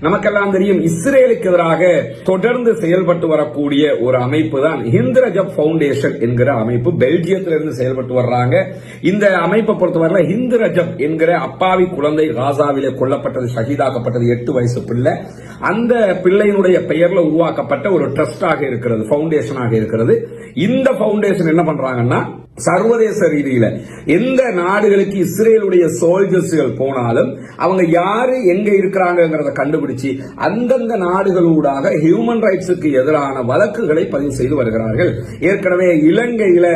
நமக்கெல்லாம் தெரியும் இஸ்ரேலுக்கு எதிராக தொடர்ந்து செயல்பட்டு வரக்கூடிய ஒரு அமைப்பு தான் ஹிந்த்ரஜப் பவுண்டேஷன் என்கிற அமைப்பு. பெல்ஜியத்திலிருந்து செயல்பட்டு வர்றாங்க. இந்த அமைப்பை பொறுத்தவரை ஹிந்திரஜப் என்கிற அப்பாவி குழந்தை காசாவிலே கொல்லப்பட்டது ஷஹீதாக்கப்பட்டது எட்டு வயசு பிள்ளை. அந்த பிள்ளையினுடைய பெயர்ல உருவாக்கப்பட்ட ஒரு ட்ரஸ்டாக இருக்கிறது பவுண்டேஷனாக இருக்கிறது. இந்த பவுண்டேஷன் என்ன பண்றாங்கன்னா சர்வதேச ரீதியில எந்த நாடுகளுக்கு இஸ்ரேலுடைய சோல்ஜர்ஸ்கள் போனாலும் அவங்க யாரு எங்க இருக்கிறாங்கிறத கண்டுபிடிச்சு அந்தந்த நாடுகளூடாக ஹியூமன் ரைட்ஸுக்கு எதிரான வழக்குகளை பதிவு செய்து வருகிறார்கள். ஏற்கனவே இலங்கையில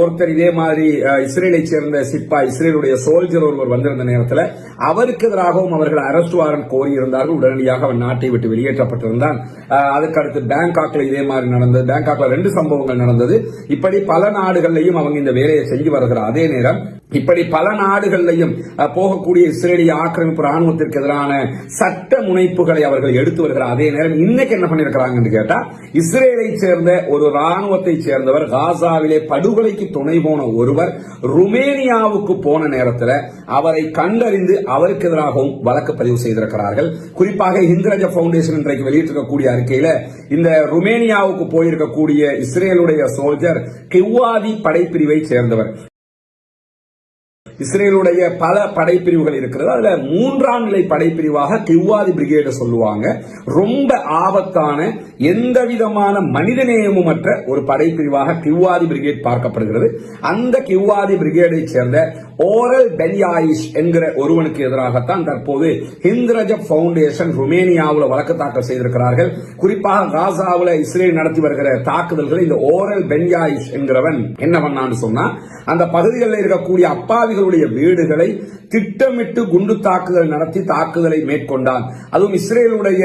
ஒருத்தர் இதே மாதிரி இஸ்ரேலை சேர்ந்த சிப்பா இஸ்ரேலுடைய சோல்ஜர் ஒருவர் வந்திருந்த நேரத்தில் அவருக்கு எதிராகவும் அவர்கள் அரெஸ்ட் வாரண்ட் கோரியிருந்தார்கள். உடனடியாக அவன் நாட்டை விட்டு வெளியேற்றப்பட்டிருந்தான். அதுக்கடுத்து அதுக்கு அடுத்து பேங்காக்ல இதே மாதிரி நடந்தது. பேங்காக்ல ரெண்டு சம்பவங்கள் நடந்தது. இப்படி பல நாடுகள்லையும் அவங்க இந்த வேலையை செஞ்சு வருகிற அதே நேரம் இப்படி பல நாடுகள்லையும் போகக்கூடிய இஸ்ரேலிய ஆக்கிரமிப்பு ராணுவத்திற்கு எதிரான சட்ட முனைப்புகளை அவர்கள் எடுத்து வருகிற அதே நேரம் இன்னைக்கு என்ன பண்ணிருக்கிறாங்கன்னு கேட்டா இஸ்ரேலை சேர்ந்த ஒரு ராணுவத்தை சேர்ந்தவர் காசாவிலே படுகொலைக்கு துணை போன ஒருவர் ருமேனியாவுக்கு போன நேரத்தில் அவரை கண்டறிந்து அவருக்கு எதிராகவும் வழக்கு பதிவு செய்திருக்கிறார்கள். குறிப்பாக இந்திரஜ பவுண்டேஷன் இன்றைக்கு வெளியிட்டிருக்கக்கூடிய அறிக்கையில இந்த ருமேனியாவுக்கு போயிருக்கக்கூடிய இஸ்ரேலுடைய சோல்ஜர் கிவ்வாதி படை படைப்பிரிவை சேர்ந்தவர். இஸ்ரேலுடைய பல படைப்பிரிவுகள் இருக்கிறது. அதுல மூன்றாம் நிலை படைப்பிரிவாக கிவ்வாதி பிரிகேடு சொல்லுவாங்க. ரொம்ப ஆபத்தான எந்த விதமான மனிதநேயமும் அற்ற ஒரு படைப்பிரிவாக கிவ்வாதி பிரிகேட் பார்க்கப்படுகிறது. அந்த கிவ்வாதி பிரிகேடை சேர்ந்த ஓரல் பென்யாயிஷ் என்கிற ஒருவனுக்கு எதிராகத்தான் தற்போது ஹிந்த்ரஜப் பவுண்டேஷன் ருமேனியாவில் வழக்கு தாக்கல் செய்திருக்கிறார்கள். குறிப்பாக காசாவில் இஸ்ரேல் நடத்தி வருகிற தாக்குதல்களை இந்த ஓரல் பென்யாயிஷ் என்கிறவன் என்ன பண்ணான்னு சொன்னா அந்த பகுதிகளில் இருக்கக்கூடிய அப்பாவி அப்பாவிகளுடைய வீடுகளை திட்டமிட்டு குண்டு தாக்குதல் நடத்தி தாக்குதலை மேற்கொண்டான். அதுவும் இஸ்ரேலுடைய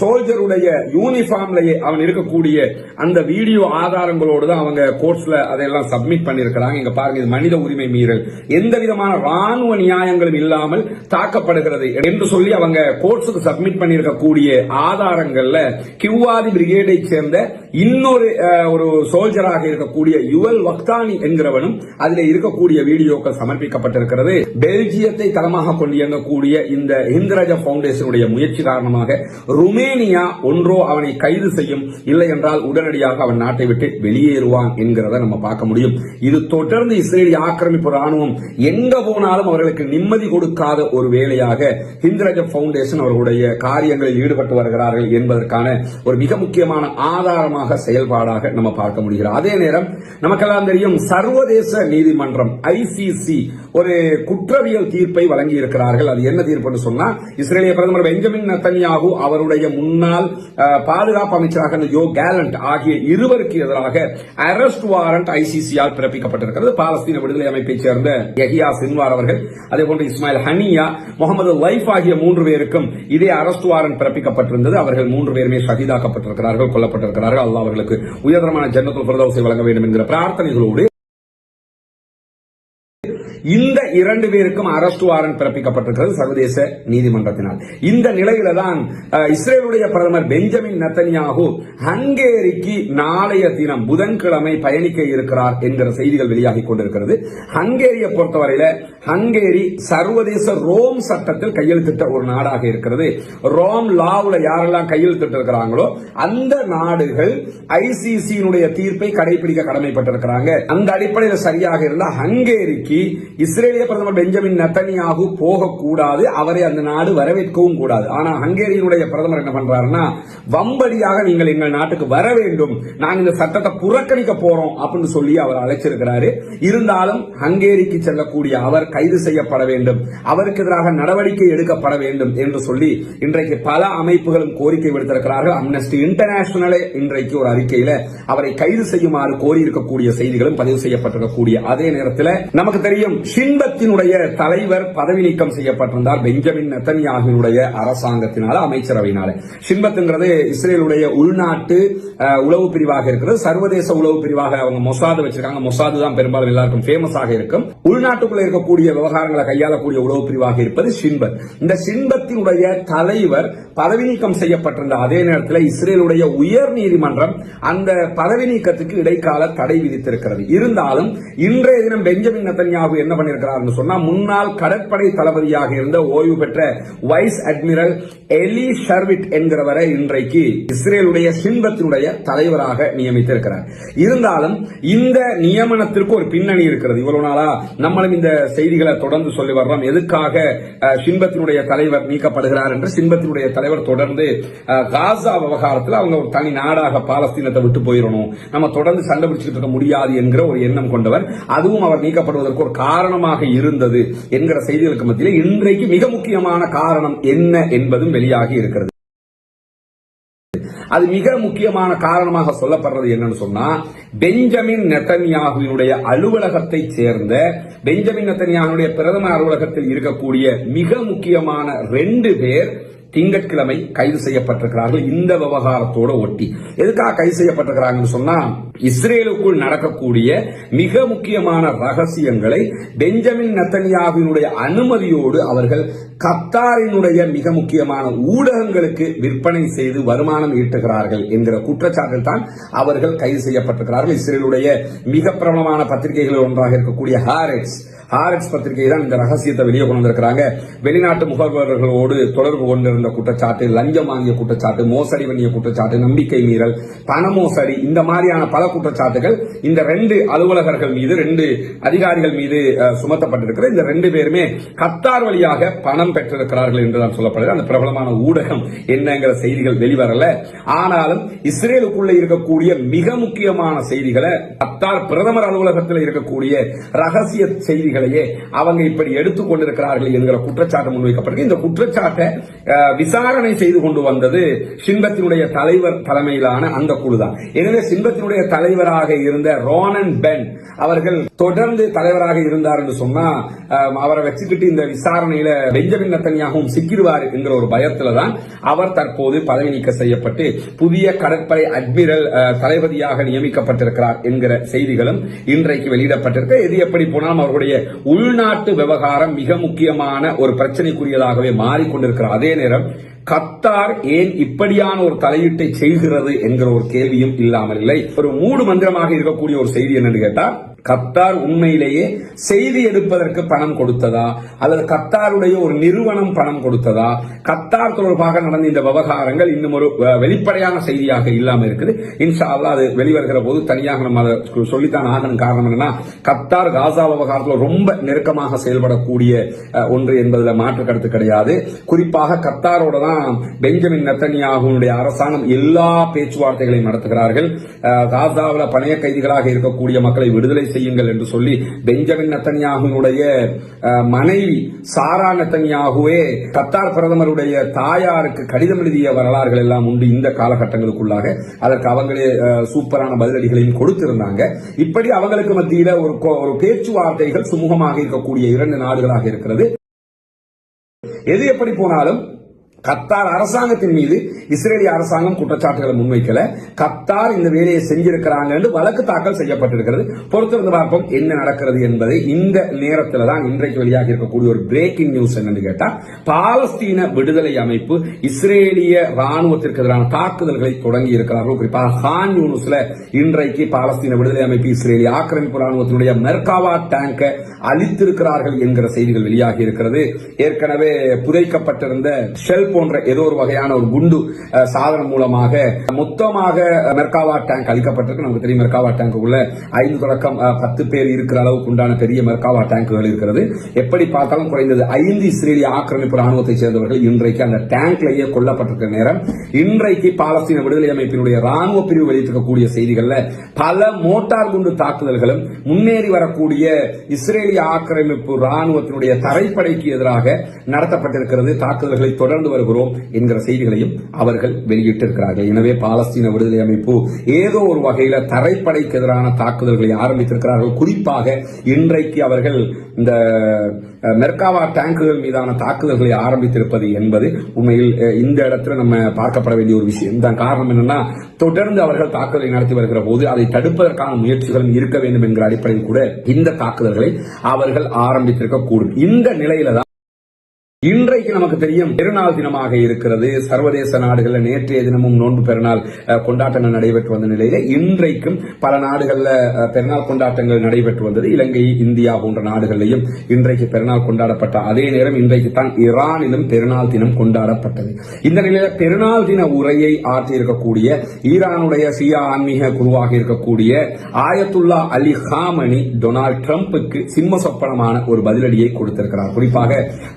சோல்ஜருடைய யூனிஃபார்ம்லயே அவன் இருக்கக்கூடிய அந்த வீடியோ ஆதாரங்களோடு தான் அவங்க கோர்ட்ஸ்ல அதையெல்லாம் சப்மிட் பண்ணியிருக்கிறாங்க. இங்க பாருங்க இது மனித உரிமை மீறல். எந்த விதமான ராணுவ நியாயங்களும் இல்லாமல் தாக்கப்படுகிறது என்று சொல்லி அவங்க கோர்ட்ஸுக்கு சப்மிட் பண்ணியிருக்கக்கூடிய ஆதாரங்கள்ல கிவ்வாதி பிரிகேடை சேர்ந்த இன்னொரு ஒரு சோல்ஜராக இருக்கக்கூடிய யுவல் வக்தானி என்கிறவனும் அதில் இருக்கக்கூடிய வீடியோ வீடியோக்கள் சமர்ப்பிக்கப்பட்டிருக்கிறது. பெல்ஜியத்தை தளமாக கொண்டு இயங்கக்கூடிய இந்த இந்திரஜ பவுண்டேஷனுடைய முயற்சி காரணமாக ருமேனியா ஒன்றோ அவனை கைது செய்யும் இல்லை என்றால் உடனடியாக அவன் நாட்டை விட்டு வெளியேறுவான் என்கிறத நம்ம பார்க்க முடியும். இது தொடர்ந்து இஸ்ரேலிய ஆக்கிரமிப்பு ராணுவம் எங்க போனாலும் அவர்களுக்கு நிம்மதி கொடுக்காத ஒரு வேலையாக ஹிந்தராஜ பவுண்டேஷன் அவர்களுடைய காரியங்களில் ஈடுபட்டு வருகிறார்கள் என்பதற்கான ஒரு மிக முக்கியமான ஆதாரமாக செயல்பாடாக நம்ம பார்க்க முடிகிறது. அதே நேரம் நமக்கெல்லாம் தெரியும் சர்வதேச நீதிமன்றம் ஐசி ஐசிசி ஒரு குற்றவியல் தீர்ப்பை வழங்கி இருக்கிறார்கள் அது என்ன தீர்ப்புன்னு சொன்னா இஸ்ரேலிய பிரதமர் பெஞ்சமின் நத்தன்யாகு அவருடைய முன்னாள் பாதுகாப்பு அமைச்சராக இருந்த யோ கேலண்ட் ஆகிய இருவருக்கு எதிராக அரெஸ்ட் வாரண்ட் ஐசிசியால் பிறப்பிக்கப்பட்டிருக்கிறது. பாலஸ்தீன விடுதலை அமைப்பைச் சேர்ந்த யஹியா சின்வார் அவர்கள் அதே போன்று இஸ்மாயில் ஹனியா முகமது லைஃப் ஆகிய மூன்று பேருக்கும் இதே அரெஸ்ட் வாரண்ட் பிறப்பிக்கப்பட்டிருந்தது. அவர்கள் மூன்று பேருமே சகிதாக்கப்பட்டிருக்கிறார்கள் கொல்லப்பட்டிருக்கிறார்கள். அல்லாஹ் அவர்களுக்கு உயர்தரமான ஜன்னத்துல் பிரதோசை வழங்க வேண்டும் என்கிற பிரார்த்தனைகளோடு இந்த இரண்டு பேருக்கும் அரெஸ்ட் வாரண்ட் பிறப்பிக்கப்பட்டிருக்கிறது சர்வதேச நீதிமன்றத்தினால். இந்த நிலையில தான் இஸ்ரேலுடைய பிரதமர் பெஞ்சமின் நத்தன்யாகு ஹங்கேரிக்கு நாளைய தினம் புதன்கிழமை பயணிக்க இருக்கிறார் என்கிற செய்திகள் வெளியாகி கொண்டிருக்கிறது. ஹங்கேரியை பொறுத்தவரையில ஹங்கேரி சர்வதேச ரோம் சட்டத்தில் கையெழுத்திட்ட ஒரு நாடாக இருக்கிறது. ரோம் லாவுல யாரெல்லாம் கையெழுத்திட்டு இருக்கிறாங்களோ அந்த நாடுகள் ஐசிசியினுடைய தீர்ப்பை கடைபிடிக்க கடமைப்பட்டிருக்கிறாங்க. அந்த அடிப்படையில் சரியாக இருந்தால் ஹங்கேரிக்கு இஸ்ரேலிய பிரதமர் பெஞ்சமின் நத்தனியாகு போகக்கூடாது. அவரை அந்த நாடு வரவேற்கவும் கூடாது. ஆனா ஹங்கேரியினுடைய பிரதமர் என்ன பண்றாருன்னா வம்படியாக நீங்கள் எங்கள் நாட்டுக்கு வர வேண்டும். நாங்க இந்த சட்டத்தை புறக்கணிக்க போறோம் அப்படின்னு சொல்லி அவர் அழைச்சிருக்கிறாரு. இருந்தாலும் ஹங்கேரிக்கு செல்லக்கூடிய அவர் கைது செய்யப்பட வேண்டும். அவருக்கு எதிராக நடவடிக்கை எடுக்கப்பட வேண்டும் என்று சொல்லி இன்றைக்கு பல அமைப்புகளும் கோரிக்கை விடுத்திருக்கிறார்கள். அம்னஸ்டி இன்டர்நேஷனலே இன்றைக்கு ஒரு அறிக்கையில அவரை கைது செய்யுமாறு கோரியிருக்கக்கூடிய செய்திகளும் பதிவு செய்யப்பட்டிருக்கக்கூடிய அதே நேரத்தில் நமக்கு தெரியும் சின்பத்தினுடைய தலைவர் பதவி நீக்கம் செய்யப்பட்டிருந்தார் பெஞ்சமின் நெத்தன்யாகுவினுடைய அரசாங்கத்தினால அமைச்சரவையினால. சின்பத்துங்கிறது இஸ்ரேலுடைய உள்நாட்டு உளவு பிரிவாக இருக்கிறது. சர்வதேச உளவு பிரிவாக அவங்க மொசாது வச்சிருக்காங்க. மொசாது தான் பெரும்பாலும் எல்லாருக்கும் ஃபேமஸாக இருக்கும். உள்நாட்டுக்குள்ள இருக்கக்கூடிய விவகாரங்களை கையாளக்கூடிய உளவு பிரிவாக இருப்பது சின்பத் இந்த சின்பத்தினுடைய தலைவர் பதவி நீக்கம் செய்யப்பட்டிருந்த அதே நேரத்தில் இஸ்ரேலுடைய உயர் நீதிமன்றம் அந்த பதவி நீக்கத்துக்கு இடைக்கால தடை விதித்திருக்கிறது. இருந்தாலும் இன்றைய தினம் பெஞ்சமின் நெத்தன்யாகு என்ன என்ன பண்ணிருக்கிறார் சொன்னா முன்னாள் கடற்படை தளபதியாக இருந்த ஓய்வு பெற்ற வைஸ் அட்மிரல் எலி ஷர்விட் என்கிறவரை இன்றைக்கு இஸ்ரேலுடைய சின்பத்தினுடைய தலைவராக நியமித்திருக்கிறார். இருந்தாலும் இந்த நியமனத்திற்கு ஒரு பின்னணி இருக்கிறது. இவ்வளவு நாளா நம்மளும் இந்த செய்திகளை தொடர்ந்து சொல்லி வர்றோம். எதுக்காக சின்பத்தினுடைய தலைவர் நீக்கப்படுகிறார் என்று சின்பத்தினுடைய தலைவர் தொடர்ந்து காசா விவகாரத்தில் அவங்க ஒரு தனி நாடாக பாலஸ்தீனத்தை விட்டு போயிடணும் நம்ம தொடர்ந்து சண்டை பிடிச்சிட்டு இருக்க முடியாது என்கிற ஒரு எண்ணம் கொண்டவர். அதுவும் அவர் நீக்கப்படுவதற்கு ஒரு காரணம் காரணமாக இருந்தது என்கிற செய்திகளுக்கு மத்தியில் இன்றைக்கு மிக முக்கியமான காரணம் என்ன என்பதும் வெளியாகி இருக்கிறது. அது மிக முக்கியமான காரணமாக சொல்லப்படுறது என்னன்னு சொன்னா பெஞ்சமின் நெத்தன்யாகுவினுடைய அலுவலகத்தை சேர்ந்த பெஞ்சமின் நெத்தன்யாகுடைய பிரதமர் அலுவலகத்தில் இருக்கக்கூடிய மிக முக்கியமான ரெண்டு பேர் திங்கட்கிழமை கைது செய்யப்பட்டிருக்கிறார்கள் இந்த விவகாரத்தோட ஒட்டி. எதுக்காக கைது செய்யப்பட்டிருக்கிறாங்கன்னு சொன்னா இஸ்ரேலுக்குள் நடக்கக்கூடிய மிக முக்கியமான ரகசியங்களை பெஞ்சமின் நத்தன்யாவினுடைய அனுமதியோடு அவர்கள் கத்தாரினுடைய மிக முக்கியமான ஊடகங்களுக்கு விற்பனை செய்து வருமானம் ஈட்டுகிறார்கள் என்கிற குற்றச்சாட்டில் தான் அவர்கள் கைது செய்யப்பட்டிருக்கிறார்கள். இஸ்ரேலுடைய மிக பிரபலமான பத்திரிகைகளில் ஒன்றாக இருக்கக்கூடிய ஹாரெட்ஸ் ஆர்எக்ஸ் பத்திரிகை தான் இந்த ரகசியத்தை வெளியே கொண்டு வந்திருக்கிறாங்க. வெளிநாட்டு முகவர்களோடு தொடர்பு கொண்டிருந்த குற்றச்சாட்டு லஞ்சம் வாங்கிய குற்றச்சாட்டு மோசடி பண்ணிய குற்றச்சாட்டு நம்பிக்கை மீறல் பண மோசடி இந்த மாதிரியான பல குற்றச்சாட்டுகள் இந்த ரெண்டு அலுவலகர்கள் மீது ரெண்டு அதிகாரிகள் மீது சுமத்தப்பட்டிருக்கிற இந்த ரெண்டு பேருமே கத்தார் வழியாக பணம் பெற்றிருக்கிறார்கள் என்றுதான் சொல்லப்படுகிறது அந்த பிரபலமான ஊடகம் என்னங்கிற செய்திகள் வெளிவரல. ஆனாலும் இஸ்ரேலுக்குள்ள இருக்கக்கூடிய மிக முக்கியமான செய்திகளை கத்தார் பிரதமர் அலுவலகத்தில் இருக்கக்கூடிய ரகசிய செய்திகளையே அவங்க இப்படி எடுத்துக் கொண்டிருக்கிறார்கள் என்கிற குற்றச்சாட்டு முன்வைக்கப்பட்டிருக்கு. இந்த குற்றச்சாட்டை விசாரணை செய்து கொண்டு வந்தது சின்பத்தினுடைய தலைவர் தலைமையிலான அந்த குழுதான். எனவே சின்பத்தினுடைய தலைவராக இருந்த ரோனன் பென் அவர்கள் தொடர்ந்து தலைவராக இருந்தார் என்று சொன்னா அஹ், அவரை வச்சுக்கிட்டு இந்த விசாரணையில பெஞ்சமின் நத்தனியாகவும் சிக்கிடுவார் என்கிற ஒரு பயத்துல தான் அவர் தற்போது பதவி நீக்க செய்யப்பட்டு புதிய கடற்படை அட்மிரல் அஹ், தளபதியாக நியமிக்கப்பட்டிருக்கிறார் என்கிற செய்திகளும் இன்றைக்கு வெளியிடப்பட்டிருக்க. எது எப்படி போனாலும் அவருடைய உள்நாட்டு விவகாரம் மிக முக்கியமான ஒரு பிரச்சனைக்குரியதாகவே மாறிக்கொண்டிருக்கிறார் அதே நேரம் கத்தார் ஏன் இப்படியான ஒரு தலையீட்டை செய்கிறது என்கிற ஒரு கேள்வியும் இல்லாமல் இல்லை. ஒரு மூடு மந்திரமாக இருக்கக்கூடிய ஒரு செய்தி என்னன்னு கேட்டா கத்தார் உண்மையிலேயே செய்தி எடுப்பதற்கு பணம் கொடுத்ததா? அல்லது கத்தாருடைய ஒரு நிறுவனம் பணம் கொடுத்ததா? கத்தார் தொடர்பாக நடந்த இந்த விவகாரங்கள் இன்னும் ஒரு வெளிப்படையான செய்தியாக இல்லாம இருக்குது. இன்ஷா அது வெளிவருகிற போது தனியாக நம்ம அதை சொல்லித்தான் ஆகணும். காரணம் என்னன்னா கத்தார் காசா விவகாரத்தில் ரொம்ப நெருக்கமாக செயல்படக்கூடிய ஒன்று என்பதில் மாற்று கருத்து கிடையாது. குறிப்பாக கத்தாரோட தான் பெஞ்சமின் நெத்தன்யாகுனுடைய அரசாங்கம் எல்லா பேச்சுவார்த்தைகளையும் நடத்துகிறார்கள். காசாவில் பணைய கைதிகளாக இருக்கக்கூடிய மக்களை விடுதலை செய்யுங்கள் என்று சொல்லி பெஞ்சமின் நத்தன்யாகுனுடைய மனைவி சாரா நத்தன்யாகுவே கத்தார் பிரதமருடைய தாயாருக்கு கடிதம் எழுதிய வரலாறுகள் எல்லாம் உண்டு இந்த காலகட்டங்களுக்குள்ளாக. அதற்கு அவங்களே சூப்பரான பதிலடிகளையும் கொடுத்திருந்தாங்க. இப்படி அவங்களுக்கு மத்தியில ஒரு ஒரு பேச்சுவார்த்தைகள் சுமூகமாக இருக்கக்கூடிய இரண்டு நாடுகளாக இருக்கிறது. எது எப்படி போனாலும் கத்தார் அரசாங்கத்தின் மீது இஸ்ரேலிய அரசாங்கம் குற்றச்சாட்டுகளை முன்வைக்கல. கத்தார் இந்த வேலையை செஞ்சிருக்கிறாங்க என்று வழக்கு தாக்கல் செய்யப்பட்டிருக்கிறது. பொறுத்திருந்து பார்ப்போம் என்ன நடக்கிறது என்பதை இந்த நேரத்தில் தான் இன்றைக்கு வெளியாக இருக்கக்கூடிய ஒரு பிரேக்கிங் நியூஸ் என்னன்னு கேட்டா பாலஸ்தீன விடுதலை அமைப்பு இஸ்ரேலிய ராணுவத்திற்கு எதிரான தாக்குதல்களை தொடங்கி இருக்கிறார்கள். குறிப்பாக ஹான் யூனுஸ்ல இன்றைக்கு பாலஸ்தீன விடுதலை அமைப்பு இஸ்ரேலிய ஆக்கிரமிப்பு ராணுவத்தினுடைய மெர்காவா டேங்கை அழித்திருக்கிறார்கள் என்கிற செய்திகள் வெளியாகி இருக்கிறது. ஏற்கனவே புதைக்கப்பட்டிருந்த ஷெல்ப் போன்ற ஏதோ ஒரு வகையான ஒரு குண்டு சாதனம் மூலமாக மொத்தமாக மெர்காவா டேங்க் அழிக்கப்பட்டிருக்கு நமக்கு தெரியும் மெர்காவா டேங்க் உள்ள ஐந்து தொடக்கம் பத்து பேர் இருக்கிற அளவுக்கு உண்டான பெரிய மெர்காவா டேங்குகள் இருக்கிறது. எப்படி பார்த்தாலும் குறைந்தது ஐந்து இஸ்ரேலிய ஆக்கிரமிப்பு ராணுவத்தை சேர்ந்தவர்கள் இன்றைக்கு அந்த டேங்க்லேயே கொல்லப்பட்டிருக்கிற நேரம். இன்றைக்கு பாலஸ்தீன விடுதலை அமைப்பினுடைய ராணுவ பிரிவு வெளியிட்டிருக்கக்கூடிய செய்திகள்ல பல மோட்டார் குண்டு தாக்குதல்களும் முன்னேறி வரக்கூடிய இஸ்ரேலிய ஆக்கிரமிப்பு ராணுவத்தினுடைய தரைப்படைக்கு எதிராக நடத்தப்பட்டிருக்கிறது. தாக்குதல்களை தொடர்ந்து வரும் வருகிறோம் என்கிற செய்திகளையும் அவர்கள் வெளியிட்டிருக்கிறார்கள். எனவே பாலஸ்தீன விடுதலை அமைப்பு ஏதோ ஒரு வகையில் தரைப்படைக்கு எதிரான தாக்குதல்களை ஆரம்பித்திருக்கிறார்கள். குறிப்பாக இன்றைக்கு அவர்கள் இந்த மெர்காவா டேங்குகள் மீதான தாக்குதல்களை ஆரம்பித்திருப்பது என்பது உண்மையில் இந்த இடத்துல நம்ம பார்க்கப்பட வேண்டிய ஒரு விஷயம். தான் காரணம் என்னன்னா தொடர்ந்து அவர்கள் தாக்குதலை நடத்தி வருகிற போது அதை தடுப்பதற்கான முயற்சிகளும் இருக்க வேண்டும் என்கிற அடிப்படையில் கூட இந்த தாக்குதல்களை அவர்கள் ஆரம்பித்திருக்க கூடும் இந்த நிலையில தான் இன்றைக்கு நமக்கு தெரியும் பெருநாள் தினமாக இருக்கிறது. சர்வதேச நாடுகள்ல நேற்றைய தினமும் நோன்பு பெருநாள் கொண்டாட்டங்கள் நடைபெற்று வந்த நிலையில இன்றைக்கும் பல நாடுகள்ல பெருநாள் கொண்டாட்டங்கள் நடைபெற்று வந்தது. இலங்கை இந்தியா போன்ற நாடுகளிலும் இன்றைக்கு பெருநாள் கொண்டாடப்பட்ட அதே நேரம் இன்றைக்கு தான் ஈரானிலும் பெருநாள் தினம் கொண்டாடப்பட்டது. இந்த நிலையில பெருநாள் தின உரையை ஆற்றியிருக்கக்கூடிய ஈரானுடைய சியா ஆன்மீக குருவாக இருக்கக்கூடிய ஆயத்துல்லா அலி ஹாமனி டொனால்ட் ட்ரம்ப்புக்கு சிம்ம சொப்பனமான ஒரு பதிலடியை கொடுத்திருக்கிறார். குறிப்பாக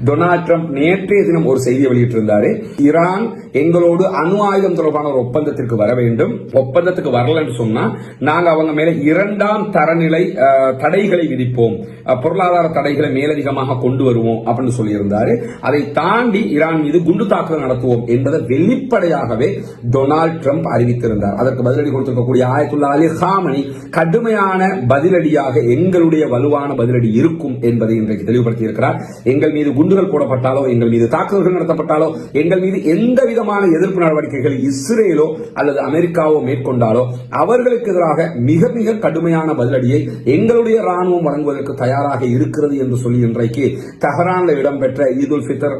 டொனால்ட் ட்ரம்ப் நேற்றைய தினம் ஒரு செய்தியை வெளியிட்டிருந்தாரு. ஈரான் எங்களோடு அணு ஆயுதம் தொடர்பான ஒரு ஒப்பந்தத்திற்கு வர வேண்டும். ஒப்பந்தத்துக்கு வரலன்னு சொன்னா நாங்க அவங்க மேல இரண்டாம் தரநிலை அஹ், தடைகளை விதிப்போம். பொருளாதார தடைகளை மேலதிகமாக கொண்டு வருவோம் அப்படின்னு சொல்லியிருந்தாரு. அதை தாண்டி ஈரான் மீது குண்டு தாக்குதல் நடத்துவோம் என்பதை வெளிப்படையாகவே டொனால்ட் ட்ரம்ப் அறிவித்திருந்தார். அதற்கு பதிலடி கொடுத்திருக்கக்கூடிய ஆயத்துல்லா அலி ஹாமனி கடுமையான பதிலடியாக எங்களுடைய வலுவான பதிலடி இருக்கும் என்பதை இன்றைக்கு தெளிவுபடுத்தி இருக்கிறார் எங்கள் மீது குண்டுகள் போடப்பட்டாலோ எங்கள் மீது தாக்குதல்கள் நடத்தப்பட்டாலோ எங்கள் மீது எந்த விதமான எதிர்ப்பு நடவடிக்கைகள் இஸ்ரேலோ அல்லது அமெரிக்காவோ மேற்கொண்டாலோ அவர்களுக்கு எதிராக மிக மிக கடுமையான பதிலடியை எங்களுடைய ராணுவம் வழங்குவதற்கு தயார் தயாராக இருக்கிறது என்று சொல்லி இன்றைக்கு தஹரான்ல இடம்பெற்ற ஈத் உல் ஃபித்தர்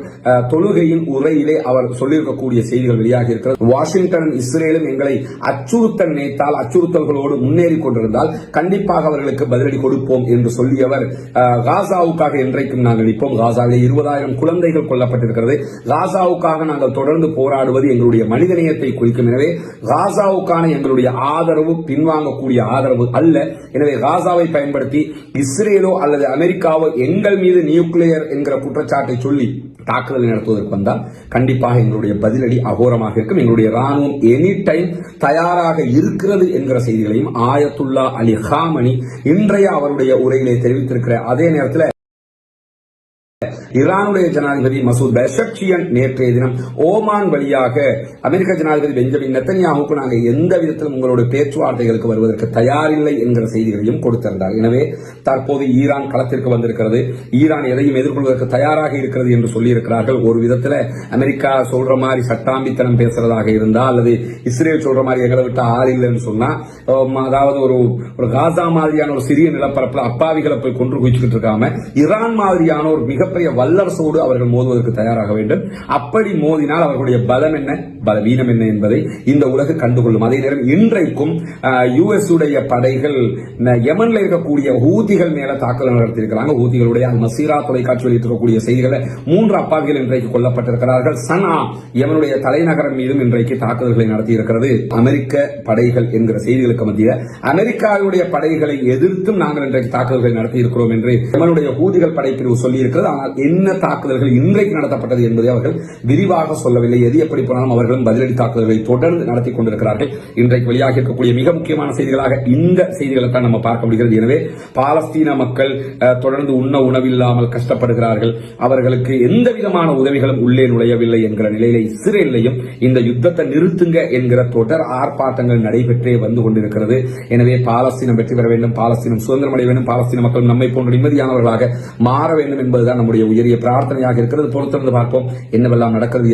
தொழுகையின் உரையிலே அவர் சொல்லியிருக்கக்கூடிய செய்திகள் வெளியாகி இருக்கிறது. வாஷிங்டன் இஸ்ரேலும் எங்களை அச்சுறுத்தல் நினைத்தால் அச்சுறுத்தல்களோடு முன்னேறி கொண்டிருந்தால் கண்டிப்பாக அவர்களுக்கு பதிலடி கொடுப்போம் என்று சொல்லியவர் காசாவுக்காக இன்றைக்கும் நாங்கள் நிற்போம். காசாவிலே இருபதாயிரம் குழந்தைகள் கொல்லப்பட்டிருக்கிறது. காசாவுக்காக நாங்கள் தொடர்ந்து போராடுவது எங்களுடைய மனிதநேயத்தை குறிக்கும். எனவே காசாவுக்கான எங்களுடைய ஆதரவு பின்வாங்கக்கூடிய ஆதரவு அல்ல. எனவே காசாவை பயன்படுத்தி இஸ்ரேலோ அல்லது அமெரிக்காவோ எங்கள் மீது நியூக்ளியர் என்கிற குற்றச்சாட்டை சொல்லி தாக்குதல் நடத்துவதற்கு வந்தால் கண்டிப்பாக எங்களுடைய பதிலடி அகோரமாக இருக்கும். எங்களுடைய ராணுவம் எனி டைம் தயாராக இருக்கிறது என்கிற செய்திகளையும் ஆயத்துல்லா அலி ஹாமணி இன்றைய அவருடைய உரையிலே தெரிவித்திருக்கிற அதே நேரத்தில் ஈரானுடைய ஜனாதிபதி மசூத் பெஷக்ஷியன் நேற்றைய தினம் ஓமான் வழியாக அமெரிக்க ஜனாதிபதி பெஞ்சமின் நெத்தன்யாவுக்கு நாங்கள் எந்த விதத்திலும் உங்களோட பேச்சுவார்த்தைகளுக்கு வருவதற்கு தயாரில்லை என்கிற செய்திகளையும் கொடுத்திருந்தார். எனவே தற்போது ஈரான் களத்திற்கு வந்திருக்கிறது. ஈரான் எதையும் எதிர்கொள்வதற்கு தயாராக இருக்கிறது என்று சொல்லியிருக்கிறார்கள். ஒரு விதத்தில் அமெரிக்கா சொல்ற மாதிரி சட்டாம்பித்தனம் பேசுறதாக இருந்தால் அல்லது இஸ்ரேல் சொல்ற மாதிரி எங்களை விட்டு ஆள் இல்லைன்னு சொன்னா அதாவது ஒரு ஒரு காசா மாதிரியான ஒரு சிறிய நிலப்பரப்புல அப்பாவிகளை போய் கொன்று குவிச்சுக்கிட்டு இருக்காம ஈரான் மாதிரியான ஒரு மிகப்பெரிய வல்லரசோடு அவர்கள் மோதுவதற்கு தயாராக வேண்டும். அப்படி மோதினால் அவர்களுடைய பலம் என்ன? பலவீனம் என்ன என்பதை இந்த உலகு கண்டுகொள்ளும். அதே நேரம் இன்றைக்கும் யுஎஸ் உடைய படைகள் யமன்ல இருக்கக்கூடிய ஹூதிகள் மேல தாக்குதல் நடத்தியிருக்கிறாங்க. ஹூதிகளுடைய மசீரா தொலைக்காட்சி வெளியிட்டிருக்கக்கூடிய செய்திகளை மூன்று அப்பாவிகள் இன்றைக்கு கொல்லப்பட்டிருக்கிறார்கள். சனா யமனுடைய தலைநகரம் மீதும் இன்றைக்கு தாக்குதல்களை நடத்தியிருக்கிறது. அமெரிக்க படைகள் என்கிற செய்திகளுக்கு மத்திய அமெரிக்காவுடைய படைகளை எதிர்த்தும் நாங்கள் இன்றைக்கு தாக்குதல்களை நடத்தி இருக்கிறோம் என்று யமனுடைய ஹூதிகள் படைப்பிரிவு சொல்லியிருக்கிறது. ஆனால் என்ன தாக்குதல்கள் இன்றைக்கு நடத்தப்பட்டது என்பதை அவர்கள் விரிவாக சொல்லவில்லை. எது எப்படி போனாலும் அவர்களும் பதிலடி தாக்குதல்களை தொடர்ந்து நடத்தி கொண்டிருக்கிறார்கள். இன்றைக்கு வெளியாக இருக்கக்கூடிய மிக முக்கியமான செய்திகளாக இந்த செய்திகளை தான் நம்ம பார்க்க முடிகிறது. எனவே பாலஸ்தீன மக்கள் தொடர்ந்து உண்ண உணவில்லாமல் கஷ்டப்படுகிறார்கள். அவர்களுக்கு எந்த விதமான உதவிகளும் உள்ளே நுழையவில்லை என்கிற நிலையில இஸ்ரேலையும் இந்த யுத்தத்தை நிறுத்துங்க என்கிற தொடர் ஆர்ப்பாட்டங்கள் நடைபெற்றே வந்து கொண்டிருக்கிறது. எனவே பாலஸ்தீனம் வெற்றி பெற வேண்டும். பாலஸ்தீனம் சுதந்திரம் அடைய வேண்டும். பாலஸ்தீன மக்கள் நம்மை போன்ற நிம்மதியானவர்களாக மாற வேண்டும் என்பதுதான் நம்முடைய உயரிய பிரார்த்தனையாக இருக்கிறது. பொறுத்திருந்து பார்ப்போம். என்னவெல்லாம் நடக்கிறது